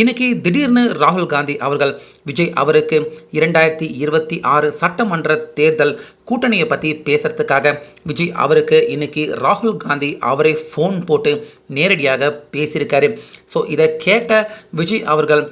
இன்னைக்கு திடீர்னு ராகுல் காந்தி அவர்கள் விஜய் அவருக்கு இரண்டாயிரத்தி இருபத்தி ஆறு சட்டமன்ற தேர்தல் கூட்டணியை பற்றி பேசுறதுக்காக விஜய் அவருக்கு இன்னைக்கு ராகுல் காந்தி அவரே ஃபோன் போட்டு நேரடியாக பேசியிருக்காரு. ஸோ இதை கேட்ட விஜய் அவர்கள்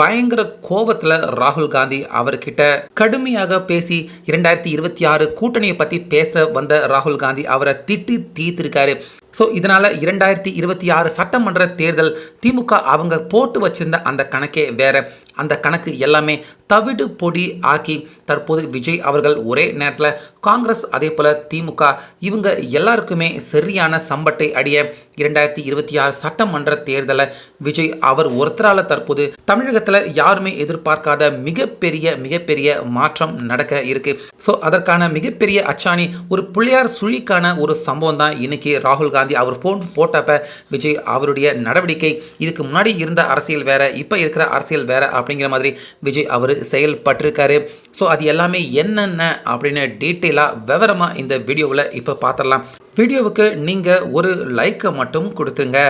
பயங்கர கோபத்தில் ராகுல் காந்தி அவர்கிட்ட கடுமையாக பேசி இரண்டாயிரத்தி இருபத்தி ஆறு கூட்டணியை பற்றி பேச வந்த ராகுல் காந்தி அவரை திட்டி தீர்த்திருக்காரு. ஸோ இதனால் இரண்டாயிரத்தி இருபத்தி ஆறு சட்டமன்ற தேர்தல் திமுக அவங்க போட்டு வச்சிருந்த அந்த கணக்கே வேற. அந்த கணக்கு எல்லாமே தவிடு பொடி ஆக்கி தற்போது விஜய் அவர்கள் ஒரே நேரத்தில் காங்கிரஸ் அதே போல் திமுக இவங்க எல்லாருக்குமே சரியான சம்பட்டை அடிய இரண்டாயிரத்தி இருபத்தி ஆறு சட்டமன்ற தேர்தலை விஜய் அவர் ஒருத்தரால் தற்போது தமிழகத்தில் யாருமே எதிர்பார்க்காத மிகப்பெரிய மிகப்பெரிய மாற்றம் நடக்க இருக்கு. ஸோ அதற்கான மிகப்பெரிய அச்சாணி ஒரு பிள்ளையார் சுழிக்கான ஒரு சம்பவம் தான் இன்னைக்கு ராகுல் காந்தி அவர் போன் போட்டப்ப விஜய் அவருடைய நடவடிக்கை இதுக்கு முன்னாடி இருந்த அரசியல் வேற இப்போ இருக்கிற அரசியல் வேற அப்படிங்கிற மாதிரி விஜய் அவர் செயல்பட்டிருக்காரு. ஸோ அது எல்லாமே என்னென்ன அப்படின்னு டீட்டெயிலாக விவரமாக இந்த வீடியோவில் இப்போ பார்த்துடலாம் வீடியோவுக்கு நீங்கள் ஒரு லைக்கை மட்டும் கொடுத்துங்க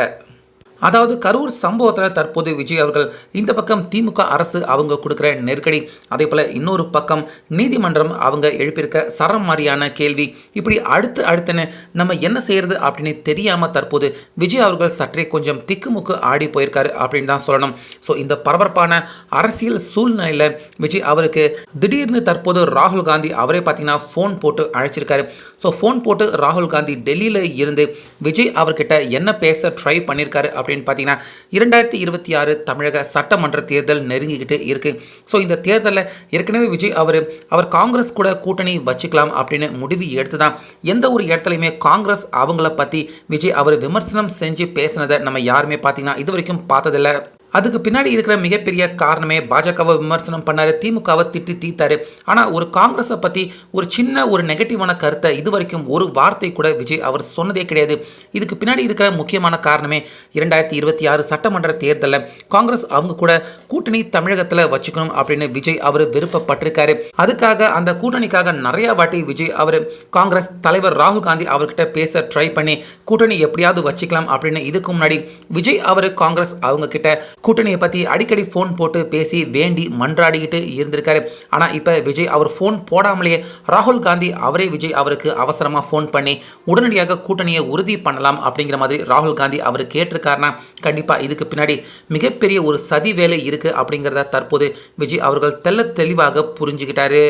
அதாவது கரூர் சம்பவத்தில் தற்போது விஜய் அவர்கள் இந்த பக்கம் திமுக அரசு அவங்க கொடுக்குற நெருக்கடி. அதே போல் இன்னொரு பக்கம் நீதிமன்றம் அவங்க எழுப்பியிருக்க சரம் மாதிரியான கேள்வி. இப்படி அடுத்து அடுத்துன்னு நம்ம என்ன செய்யறது அப்படின்னு தெரியாமல் தற்போது விஜய் அவர்கள் சற்றே கொஞ்சம் திக்குமுக்கு ஆடி போயிருக்காரு அப்படின்னு தான் சொல்லணும். ஸோ இந்த பரபரப்பான அரசியல் சூழ்நிலையில் விஜய் அவருக்கு திடீர்னு தற்போது ராகுல் காந்தி அவரே பார்த்தீங்கன்னா ஃபோன் போட்டு அழைச்சிருக்காரு. ஸோ ஃபோன் போட்டு ராகுல் காந்தி டெல்லியில் இருந்து விஜய் அவர்கிட்ட என்ன பேச ட்ரை பண்ணியிருக்காரு அப்படின்னு பார்த்தீங்கன்னா இரண்டாயிரத்தி இருபத்தி ஆறு தமிழக சட்டமன்ற தேர்தல் நெருங்கிக்கிட்டு இருக்கு. ஸோ இந்த தேர்தலில் ஏற்கனவே விஜய் அவர் அவர் காங்கிரஸ் கூட கூட்டணி வச்சுக்கலாம் அப்படின்னு முடிவு எடுத்து தான் எந்த ஒரு இடத்துலையுமே காங்கிரஸ் அவங்கள பற்றி விஜய் அவர் விமர்சனம் செஞ்சு பேசினதை நம்ம யாருமே பார்த்தீங்கன்னா இது வரைக்கும் பார்த்ததில்ல. அதுக்கு பின்னாடி இருக்கிற மிகப்பெரிய காரணமே பாஜகவை விமர்சனம் பண்ணார் திமுகவை திட்டி தீத்தாரு ஆனால் ஒரு காங்கிரஸை பற்றி ஒரு சின்ன ஒரு நெகட்டிவான கருத்தை இது வரைக்கும் ஒரு வார்த்தை கூட விஜய் அவர் சொன்னதே கிடையாது. இதுக்கு பின்னாடி இருக்கிற முக்கியமான காரணமே இரண்டாயிரத்தி இருபத்தி ஆறு சட்டமன்ற தேர்தலில் காங்கிரஸ் அவங்க கூட கூட்டணி தமிழகத்தில் வச்சுக்கணும் அப்படின்னு விஜய் அவர் விருப்பப்பட்டிருக்காரு. அதுக்காக அந்த கூட்டணிக்காக நிறைய வாட்டி விஜய் அவர் காங்கிரஸ் தலைவர் ராகுல் காந்தி அவர்கிட்ட பேச ட்ரை பண்ணி கூட்டணி எப்படியாவது வச்சுக்கலாம் அப்படின்னு இதுக்கு முன்னாடி விஜய் அவர் காங்கிரஸ் அவங்க கிட்ட கூட்டணியை பற்றி அடிக்கடி ஃபோன் போட்டு பேசி வேண்டி மன்றாடிக்கிட்டு இருந்திருக்காரு. ஆனால் இப்போ விஜய் அவர் ஃபோன் போடாமலேயே ராகுல் காந்தி அவரே விஜய் அவருக்கு அவசரமாக ஃபோன் பண்ணி உடனடியாக கூட்டணியை உறுதி பண்ணலாம் அப்படிங்கிற மாதிரி ராகுல் காந்தி அவர் கேட்டிருக்காருன்னா கண்டிப்பாக இதுக்கு பின்னாடி மிகப்பெரிய ஒரு சதி வேலை இருக்குது அப்படிங்கிறத தற்போது விஜய் அவர்கள் தெல்ல தெளிவாக புரிஞ்சுக்கிட்டாரு.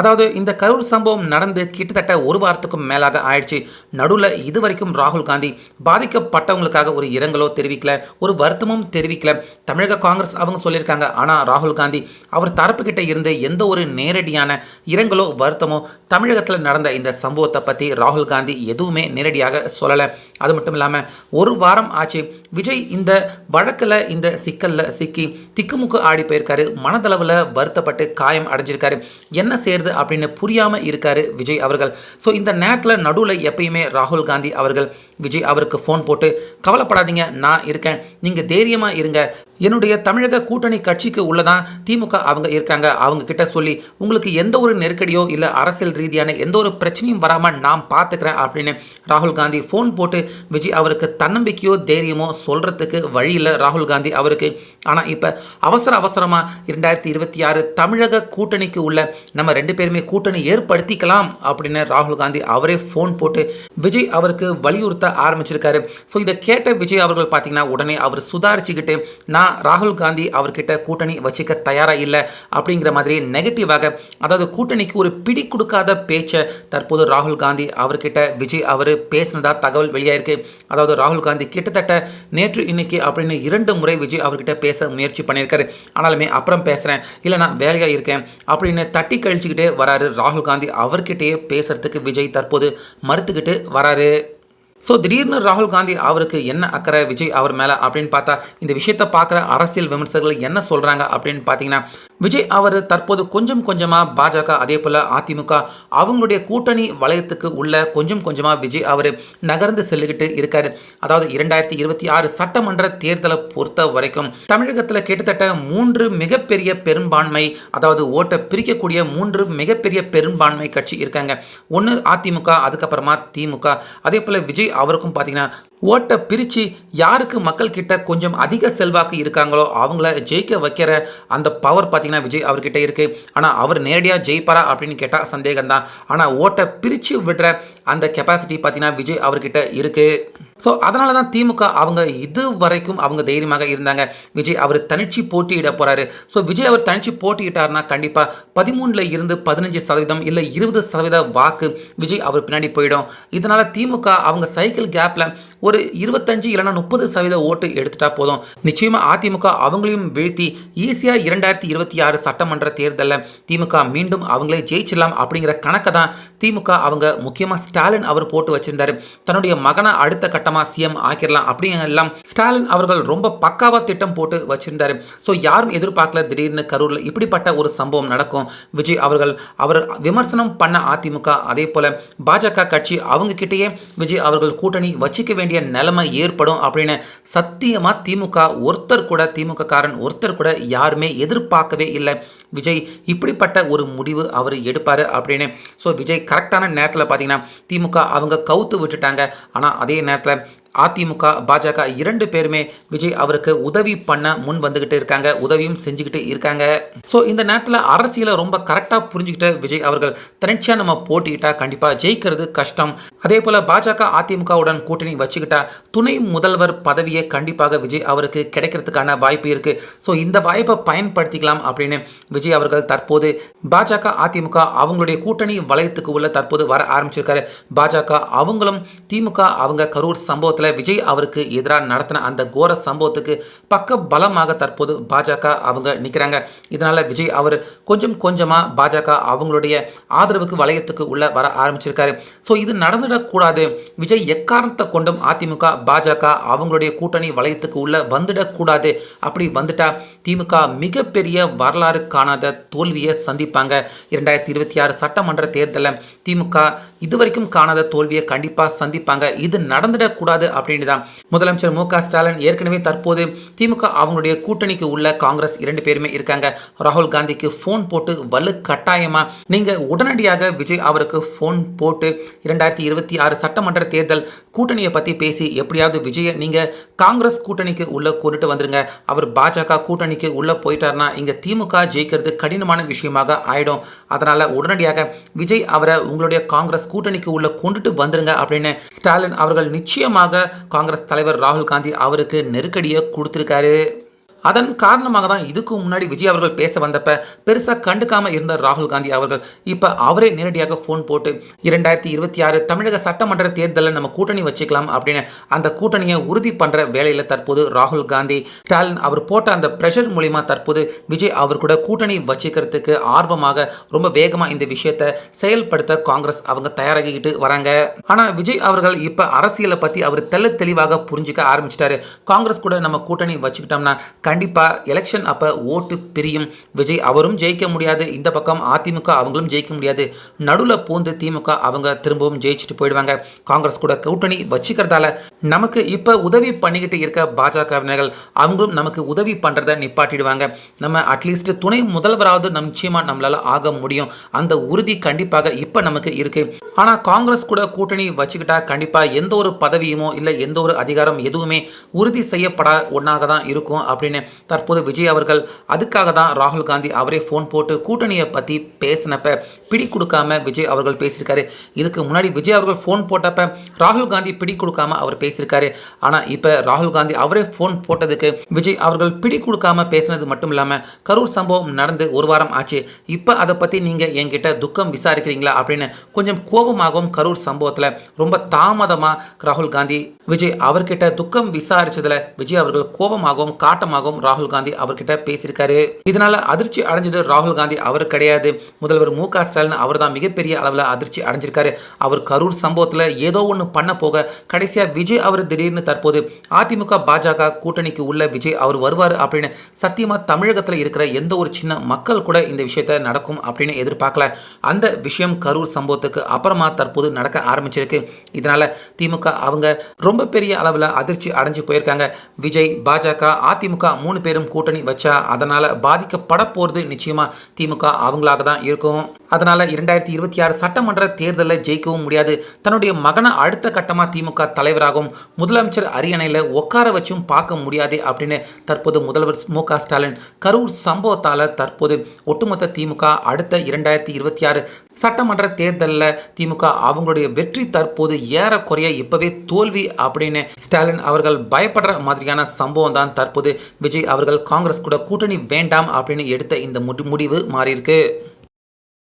அதாவது இந்த கரூர் சம்பவம் நடந்து கிட்டத்தட்ட ஒரு வாரத்துக்கும் மேலாக ஆயிடுச்சு. நடுவில் இது வரைக்கும் ராகுல் காந்தி பாதிக்கப்பட்டவங்களுக்காக ஒரு இரங்கலோ தெரிவிக்கல ஒரு வருத்தமும் தெரிவிக்கல. தமிழக காங்கிரஸ் அவங்க சொல்லியிருக்காங்க. ஆனால் ராகுல் காந்தி அவர் தரப்புக்கிட்ட இருந்து எந்த ஒரு நேரடியான இரங்கலோ வருத்தமோ தமிழகத்தில் நடந்த இந்த சம்பவத்தை பற்றி ராகுல் காந்தி எதுவுமே நேரடியாக சொல்லலை. அது மட்டும் இல்லாமல் ஒரு வாரம் ஆச்சு. விஜய் இந்த வழக்கில் இந்த சிக்கலில் சிக்கி திக்குமுக்கு ஆடி போயிருக்காரு. மனதளவில் வருத்தப்பட்டு காயம் அடைஞ்சிருக்காரு. என்ன செய்யறது அப்படின்னு புரியாமல் இருக்காரு விஜய் அவர்கள். ஸோ இந்த நேரத்தில் நடுவில் எப்பயுமே ராகுல் காந்தி அவர்கள் விஜய் அவருக்கு ஃபோன் போட்டு கவலைப்படாதீங்க நான் இருக்கேன். நீங்கள் தைரியமாக இருங்க. என்னுடைய தமிழக கூட்டணி கட்சிக்கு உள்ளதான் திமுக அவங்க இருக்காங்க அவங்க கிட்ட சொல்லி உங்களுக்கு எந்த ஒரு நெருக்கடியோ இல்லை அரசியல் ரீதியான எந்த ஒரு பிரச்சனையும் வராமல் நான் பார்த்துக்கிறேன் அப்படின்னு ராகுல் காந்தி ஃபோன் போட்டு விஜய் அவருக்கு தன்னம்பிக்கையோ தைரியமோ சொல்கிறதுக்கு வழியில் ராகுல் காந்தி அவருக்கு. ஆனால் இப்போ அவசர அவசரமாக இரண்டாயிரத்தி இருபத்தி ஆறு தமிழக கூட்டணிக்கு உள்ள நம்ம ரெண்டு பேருமே கூட்டணி ஏற்படுத்திக்கலாம் அப்படின்னு ராகுல் காந்தி அவரே ஃபோன் போட்டு விஜய் அவருக்கு வலியுறுத்த ஆரம்பிச்சிருக்காரு. ஸோ இதை கேட்ட விஜய் அவர்கள் பார்த்தீங்கன்னா உடனே அவர் சுதாரிச்சுக்கிட்டு நான் ராகுல் காந்தி அவர்கிட்ட கூட்டணி வச்சுக்க தயாராக இல்லை அப்படிங்கிற மாதிரி நெகட்டிவாக அதாவது கூட்டணிக்கு ஒரு பிடி கொடுக்காத பேச்சை தற்போது ராகுல் காந்தி அவர்கிட்ட விஜய் அவர் பேசினதா தகவல் வெளியாயிருக்கு. அதாவது ராகுல் காந்தி கிட்டத்தட்ட நேற்று இன்னைக்கு அப்படின்னு இரண்டு முறை விஜய் அவர்கிட்ட பேச முயற்சி பண்ணியிருக்காரு. ஆனாலுமே அப்புறம் பேசுகிறேன் இல்லை நான் வேலையாக இருக்கேன் அப்படின்னு தட்டி கழிச்சுக்கிட்டே வராரு ராகுல் காந்தி அவர்கிட்டயே பேசுறதுக்கு விஜய் தற்போது மறுத்துக்கிட்டு வராரு. ஸோ திடீர்னு ராகுல் காந்தி அவருக்கு என்ன அக்கறை விஜய் அவர் மேலே அப்படின்னு பார்த்தா இந்த விஷயத்தை பார்க்குற அரசியல் விமர்சகர்கள் என்ன சொல்கிறாங்க அப்படின்னு பார்த்தீங்கன்னா விஜய் அவர் தற்போது கொஞ்சம் கொஞ்சமாக பாஜக அதே போல் அதிமுக அவங்களுடைய கூட்டணி வளையத்துக்கு உள்ள கொஞ்சம் கொஞ்சமாக விஜய் அவர் நகர்ந்து செல்லுகிட்டு இருக்காரு. அதாவது இரண்டாயிரத்தி இருபத்தி ஆறு சட்டமன்ற தேர்தலை பொறுத்த வரைக்கும் தமிழகத்தில் கிட்டத்தட்ட மூன்று மிகப்பெரிய பெரும்பான்மை அதாவது ஓட்டை பிரிக்கக்கூடிய மூன்று மிகப்பெரிய பெரும்பான்மை கட்சி இருக்காங்க. ஒன்று அதிமுக அதுக்கப்புறமா திமுக. அதே போல் விஜய் விஜய் அவருக்கும் பார்த்தீங்கன்னா ஓட்டை பிரித்து யாருக்கு மக்கள் கிட்ட கொஞ்சம் அதிக செல்வாக்கு இருக்காங்களோ அவங்கள ஜெயிக்க வைக்கிற அந்த பவர் பார்த்தீங்கன்னா விஜய் அவர்கிட்ட இருக்குது ஆனால் அவர் நேரடியாக ஜெயிப்பாரா அப்படின்னு கேட்டால் சந்தேகம் தான் ஆனால் ஓட்டை பிரித்து விடுற அந்த கெப்பாசிட்டி பார்த்திங்கன்னா விஜய் அவர்கிட்ட இருக்குது ஸோ அதனால தான் திமுக அவங்க இது வரைக்கும் அவங்க தைரியமாக இருந்தாங்க. விஜய் அவர் தனிச்சு போட்டியிட போகிறாரு ஸோ விஜய் அவர் தனிச்சு போட்டியிட்டார்னா கண்டிப்பாக பதிமூணில் இருந்து பதினஞ்சு சதவீதம் இல்லை இருபது சதவீத வாக்கு விஜய் அவர் பின்னாடி போயிடும். இதனால் திமுக அவங்க சைக்கிள் கேப்பில் ஒரு இருபத்தஞ்சு இல்லைனா முப்பது சதவீத ஓட்டு எடுத்துட்டா போதும். நிச்சயமாக அதிமுக அவங்களையும் வீழ்த்தி ஈஸியாக இரண்டாயிரத்தி இருபத்தி ஆறு சட்டமன்ற தேர்தலில் திமுக மீண்டும் அவங்களே ஜெயிச்சிடலாம் அப்படிங்கிற கணக்கை தான் திமுக அவங்க முக்கியமாக ஸ்டாலின் அவர் போட்டு வச்சிருந்தாரு. தன்னுடைய மகனை அடுத்த கட்டமாக சிஎம் ஆக்கிடலாம் அப்படிங்கெல்லாம் ஸ்டாலின் அவர்கள் ரொம்ப பக்காவாக திட்டம் போட்டு வச்சிருந்தாரு. ஸோ யாரும் எதிர்பார்க்கல திடீர்னு கரூரில் இப்படிப்பட்ட ஒரு சம்பவம் நடக்கும். விஜய் அவர்கள் அவர் விமர்சனம் பண்ண அதிமுக அதே போல் பாஜக கட்சி அவங்க கிட்டேயே விஜய் அவர்கள் கூட்டணி வச்சிக்க வேண்டிய நிலைமை ஏற்படும் அப்படின்னு சத்தியமாக திமுக ஒருத்தர் கூட திமுக காரன் ஒருத்தர் கூட யாருமே எதிர்பார்க்கவே இல்லை. விஜய் இப்படிப்பட்ட ஒரு முடிவு அவர் எடுப்பார் அப்படின்னு. ஸோ விஜய் கரெக்டான நேரத்தில் பார்த்தீங்கன்னா திமுக அவங்க கவுத்து விட்டுட்டாங்க. ஆனால் அதே நேரத்தில் அதிமுக பாஜக இரண்டு பேருமே விஜய் அவருக்கு உதவி பண்ண முன் வந்துக்கிட்டு இருக்காங்க. உதவியும் செஞ்சுக்கிட்டு இருக்காங்க. ஸோ இந்த நேரத்தில் அரசியலை ரொம்ப கரெக்டாக புரிஞ்சுக்கிட்ட விஜய் அவர்கள் தனிச்சியாக நம்ம போட்டிக்கிட்டா கண்டிப்பாக ஜெயிக்கிறது கஷ்டம். அதே போல் பாஜக அதிமுகவுடன் கூட்டணி வச்சுக்கிட்டா துணை முதல்வர் பதவியை கண்டிப்பாக விஜய் அவருக்கு கிடைக்கிறதுக்கான வாய்ப்பு இருக்குது ஸோ இந்த வாய்ப்பை பயன்படுத்திக்கலாம் அப்படின்னு விஜய் அவர்கள் தற்போது பாஜக அதிமுக அவங்களுடைய கூட்டணி வளையத்துக்கு உள்ள தற்போது வர ஆரம்பிச்சிருக்காரு. பாஜக அவங்களும் திமுக அவங்க கரூர் சம்பவத்தில் விஜய் அவருக்கு எதிராக நடத்தின அந்த கோர சம்பவத்துக்கு பக்க பலமாக தற்போது பாஜக அவங்க நிற்கிறாங்க இதனால் விஜய் அவர் கொஞ்சம் கொஞ்சமாக பாஜக அவங்களுடைய ஆதரவுக்கு வளையத்துக்கு உள்ள வர ஆரம்பிச்சிருக்காரு. ஸோ இது நடந்துடக்கூடாது. விஜய் எக்காரணத்தை கொண்டும் அதிமுக பாஜக அவங்களுடைய கூட்டணி வளையத்துக்கு உள்ள வந்துடக்கூடாது. அப்படி வந்துட்டா திமுக மிகப்பெரிய வரலாறு காணாத தோல்வியை சந்திப்பாங்க. இரண்டாயிரத்தி இருபத்தி ஆறு சட்டமன்ற தேர்தலில் திமுக இதுவரைக்கும் காணாத தோல்வியை கண்டிப்பாக சந்திப்பாங்க. இது நடந்துடக்கூடாது அப்படின்னு தான் முதலமைச்சர் மு க ஸ்டாலின் ஏற்கனவே தற்போது திமுக அவங்களுடைய கூட்டணிக்கு உள்ள காங்கிரஸ் இரண்டு பேருமே இருக்காங்க. ராகுல் காந்திக்கு ஃபோன் போட்டு வலு கட்டாயமாக நீங்கள் உடனடியாக விஜய் அவருக்கு ஃபோன் போட்டு இரண்டாயிரத்தி இருபத்தி ஆறு சட்டமன்ற தேர்தல் கூட்டணியை பற்றி பேசி எப்படியாவது விஜயை நீங்கள் காங்கிரஸ் கூட்டணிக்கு உள்ளே கொண்டுட்டு வந்துருங்க. அவர் பாஜக கூட்டணிக்கு உள்ளே போயிட்டாருன்னா இங்கே திமுக ஜெயிக்கிறது கடினமான விஷயமாக ஆயிடும். அதனால் உடனடியாக விஜய் அவரை உங்களுடைய காங்கிரஸ் கூட்டணிக்கு உள்ள கொண்டுட்டு வந்துருங்க அப்படின்னு ஸ்டாலின் அவர்கள் நிச்சயமாக காங்கிரஸ் தலைவர் ராகுல் காந்தி அவருக்கு நெருக்கடியை கொடுத்துருக்காரு. அதன் காரணமாக தான் இதுக்கு முன்னாடி விஜய் அவர்கள் பேச வந்தப்ப பெருசாக கண்டுக்காமல் இருந்த ராகுல் காந்தி அவர்கள் இப்போ அவரே நேரடியாக ஃபோன் போட்டு இரண்டாயிரத்தி இருபத்தி ஆறு தமிழக சட்டமன்ற தேர்தலில் நம்ம கூட்டணி வச்சுக்கலாம் அப்படின்னு அந்த கூட்டணியை உறுதி பண்ணுற வேலையில் தற்போது ராகுல் காந்தி. ஸ்டாலின் அவர் போட்ட அந்த ப்ரெஷர் மூலிமா தற்போது விஜய் அவர் கூட கூட்டணி வச்சுக்கிறதுக்கு ஆர்வமாக ரொம்ப வேகமாக இந்த விஷயத்தை செயல்படுத்த காங்கிரஸ் அவங்க தயாராகிக்கிட்டு வராங்க. ஆனால் விஜய் அவர்கள் இப்போ அரசியலை பற்றி அவர் தெள்ள தெளிவாக புரிஞ்சுக்க ஆரம்பிச்சிட்டாரு. காங்கிரஸ் கூட நம்ம கூட்டணி வச்சுக்கிட்டோம்னா கண்டிப்பாக எலெக்ஷன் அப்போ ஓட்டு பிரியும். விஜய் அவரும் ஜெயிக்க முடியாது. இந்த பக்கம் அதிமுக அவங்களும் ஜெயிக்க முடியாது. நடுவில் பூந்து திமுக அவங்க திரும்பவும் ஜெயிச்சுட்டு போயிடுவாங்க. காங்கிரஸ் கூட கூட்டணி வச்சுக்கிறதால நமக்கு இப்போ உதவி பண்ணிக்கிட்டு இருக்க பாஜகவினர்கள் அவங்களும் நமக்கு உதவி பண்ணுறத நிப்பாட்டிடுவாங்க. நம்ம அட்லீஸ்ட் துணை முதல்வராவது நம் நிச்சயமாக நம்மளால் ஆக முடியும். அந்த உறுதி கண்டிப்பாக இப்போ நமக்கு இருக்குது ஆனால் காங்கிரஸ் கூட கூட்டணி வச்சுக்கிட்டா கண்டிப்பாக எந்த ஒரு பதவியுமோ இல்லை எந்த ஒரு அதிகாரம் எதுவுமே உறுதி செய்யப்பட ஒன்றாக தான் இருக்கும் அப்படின்னு தற்போது விஜய் அவர்கள் அதுக்காக தான் ராகுல் காந்தி அவரே ஃபோன் போட்டு கூட்டணியை பற்றி பேசினப்ப பிடி கொடுக்காம விஜய் அவர்கள் பேசியிருக்காரு. இதுக்கு முன்னாடி விஜய் அவர்கள் ஃபோன் போட்டப்ப ராகுல் காந்தி பிடி கொடுக்காம அவர் பேசியிருக்காரு. ஆனால் இப்போ ராகுல் காந்தி அவரே ஃபோன் போட்டதுக்கு விஜய் அவர்கள் பிடி கொடுக்காம பேசினது மட்டும் இல்லாமல் கரூர் சம்பவம் நடந்து ஒரு வாரம் ஆச்சு. இப்போ அதை பற்றி நீங்கள் என்கிட்ட துக்கம் விசாரிக்கிறீங்களா அப்படின்னு கொஞ்சம் கோபமாகவும் கரூர் சம்பவத்தில் ரொம்ப தாமதமாக ராகுல் காந்தி விஜய் அவர்கிட்ட துக்கம் விசாரிச்சதில் விஜய் அவர்கள் கோபமாகவும் காட்டமாகவும் ராகுல் காந்தி அவர்கிட்ட பேசியிருக்காரு. இதனால அதிர்ச்சி அடைஞ்சது ராகுல் காந்தி அவர் கிடையாது. முதல்வர் மு க ஸ்டாலின் அவர் தான் மிகப்பெரிய அளவில் அதிர்ச்சி அடைஞ்சிருக்காரு. அவர் கரூர் சம்பவத்தில் ஏதோ ஒன்று பண்ண போக கடைசியாக விஜய் அவர் திடீர்னு தற்போது அதிமுக பாஜக கூட்டணிக்கு உள்ள விஜய் அவர் வருவார் அப்படின்னு சத்தியமாக தமிழகத்தில் இருக்கிற எந்த ஒரு சின்ன மக்கள் கூட இந்த விஷயத்த நடக்கும் அப்படின்னு எதிர்பார்க்கல. அந்த விஷயம் கரூர் சம்பவத்துக்கு அப்புறமா தற்போது நடக்க ஆரம்பிச்சிருக்கு. இதனால் திமுக அவங்க ரொம்ப பெரிய அளவில் அதிர்ச்சி அடைஞ்சு போயிருக்காங்க. விஜய் பாஜக அதிமுக மூணு பேரும் கூட்டணி வச்சா அதனால் பாதிக்கப்பட போகிறது நிச்சயமாக திமுக அவங்களாக தான் இருக்கும். அதனால் இரண்டாயிரத்தி இருபத்தி ஆறு சட்டமன்ற தேர்தலில் ஜெயிக்கவும் முடியாது. தன்னுடைய மகனை அடுத்த கட்டமாக திமுக தலைவராகவும் முதலமைச்சர் அரியணையில் உட்கார வச்சும் பார்க்க முடியாது அப்படின்னு தற்போது முதல்வர் மு க ஸ்டாலின் கரூர் சம்பவத்தால் தற்போது ஒட்டுமொத்த திமுக அடுத்த இரண்டாயிரத்தி இருபத்தி ஆறு சட்டமன்ற தேர்தலில் திமுக அவங்களுடைய வெற்றி தற்போது ஏறக்குறைய இப்போவே தோல்வி அப்படின்னு ஸ்டாலின் அவர்கள் பயப்படுற மாதிரியான சம்பவம் தான் தற்போது விஜய் அவர்கள் காங்கிரஸ் கூட கூட்டணி வேண்டாம் அப்படின்னு எடுத்த இந்த முடிவு மாறியிருக்கு.